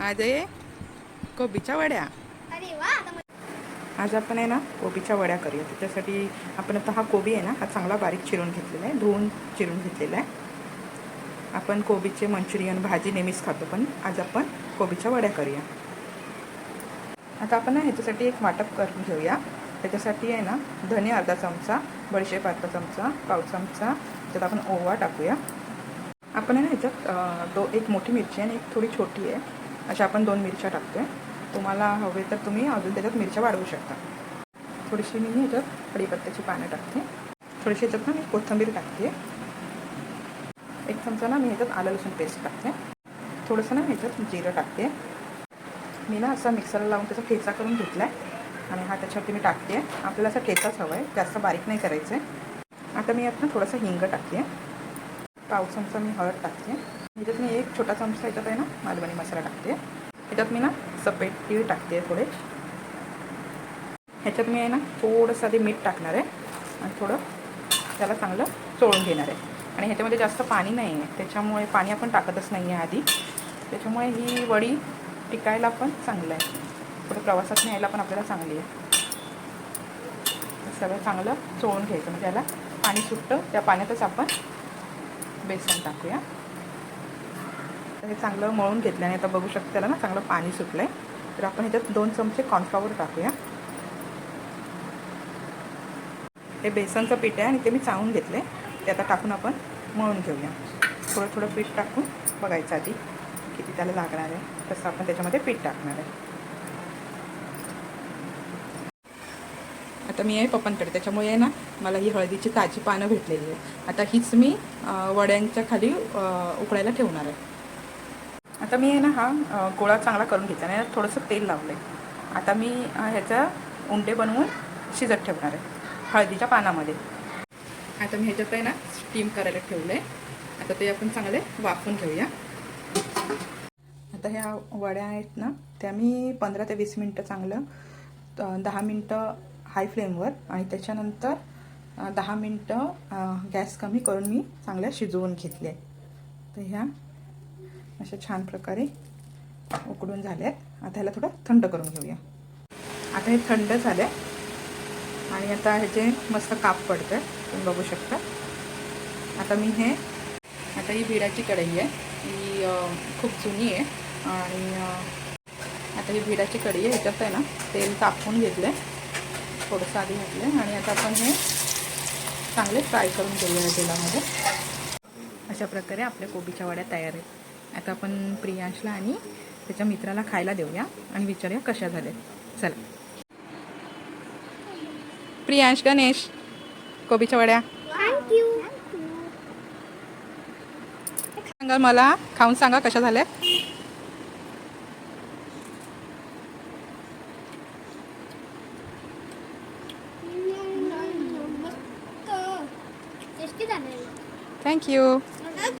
आज आहे कोबीच्या वड्या. आज आपण आहे ना कोबीच्या वड्या करूया. त्याच्यासाठी आपण आता हा कोबी आहे ना हा चांगला बारीक चिरून घेतलेला आहे धुवून चिरून घेतलेला आहे. आपण कोबीचे मंचुरियन भाजी नेहमीच खातो पण आज आपण कोबीच्या वड्या करूया. आता आपण ना ह्याच्यासाठी एक वाटप करून घेऊया. त्याच्यासाठी आहे ना धने अर्धा चमचा बडीशेप अर्धा चमचा पाव चमचा त्यात आपण ओवा टाकूया. आपण आहे ना ह्याच्यात दो एक मोठी मिरची आणि एक थोडी छोटी आहे. अशा आपण दोन मिरच्या टाकतोय. तुम्हाला हवे तर तुम्ही अजून त्याच्यात मिरच्या वाढवू शकता. थोडीशी मी ह्याच्यात कढीपत्त्याची पानं टाकते. थोडीशी ह्याच्यात ना मी कोथिंबीर टाकते. एक चमचा ना मी ह्याच्यात आलं लसूण पेस्ट टाकते. थोडंसं ना ह्याच्यात जिरं टाकते. मी ना असा मिक्सरला लावून त्याचा ठेचा करून घेतला आहे आणि हा त्याच्यावरती मी टाकते. आपल्याला असा ठेचाच हवा आहे जास्त बारीक नाही करायचं आहे आता मी यात ना हिंग टाकते. पाव चमचा मी हळद टाकते. ह्याच्यात मी एक छोटा चमचा ह्याच्यात आहे ना मालवणी मसाला टाकते. ह्याच्यात मी ना सफेद तीळ टाकते थोडे. ह्याच्यात मी आहे ना थोडंसं आधी मीठ टाकणार आहे आणि थोडं त्याला चांगलं चोळून घेणार आहे. आणि ह्याच्यामध्ये जास्त पाणी नाही आहे. त्याच्यामुळे पाणी आपण टाकतच नाही आहे आधी. त्याच्यामुळे ही वडी टिकायला पण चांगलं आहे. पुढे प्रवासात न्यायला पण आपल्याला चांगली आहे. सगळं चांगलं चोळून घ्यायचं. म्हणजे याला पाणी सुटतं त्या पाण्यातच आपण बेसन टाकूया. तर हे चांगलं मळून घेतलं आणि आता बघू शकते त्याला ना चांगलं पाणी सुटलं आहे तर आपण ह्याच्यात दोन चमचे कॉर्नफ्लॉवर टाकूया. हे बेसनचं पीठ आहे आणि ते मी चाळून घेतलं आहे ते आता टाकून आपण मळून घेऊया. थोडं थोडं पीठ टाकून बघायचं आधी किती त्याला लागणार आहे. तसं आपण त्याच्यामध्ये पीठ टाकणार आहे. आता मी आहे पप्पांकडे. त्याच्यामुळे आहे ना मला ही हळदीची ताजी पानं भेटलेली आहे आता हीच मी वड्यांच्या खाली उकळायला ठेवणार आहे. आता मी आहे ना हा गोळा चांगला करून घेतला आणि थोडंसं तेल लावलं आहे आता मी ह्याचा उंडे बनवून शिजत ठेवणार आहे हळदीच्या पानामध्ये. आता मी ह्याच्यात आहे ना स्टीम करायला ठेवलं आहे आता ते आपण चांगले वाफून घेऊया. आता ह्या वड्या आहेत ना त्या मी पंधरा ते वीस मिनटं चांगलं दहा मिनटं हाय फ्लेमवर आणि त्याच्यानंतर दहा मिनटं गॅस कमी करून मी चांगल्या शिजवून घेतले. तर ह्या अशा छान प्रकारे उकडून झाल्यात. आता ह्याला थोडं थंड करून घेऊया. आता हे थंड झालं आणि आता ह्याचे मस्त काप पडतं तुम्ही बघू शकता. आता मी हे आता ही भिडाची कढई आहे. ही खूप जुनी आहे. आणि आता ही भिडाची कढई आहे. ह्याच्यात आहे ना तेल तापवून घेतलं आहे थोडंसं आधी घातलं आहे आणि आता आपण हे चांगले फ्राय करून घेऊया तेलामध्ये. अशा प्रकारे आपल्या कोबीच्या वड्या तयार आहेत. आता आपण प्रियांशला आणि त्याच्या मित्राला खायला देऊया आणि विचारूया कशा झाल्या चला. प्रियांश गणेश कोबीच्या वड्या. थँक्यू सांगा मला खाऊन सांगा कशा झाल्या थँक्यू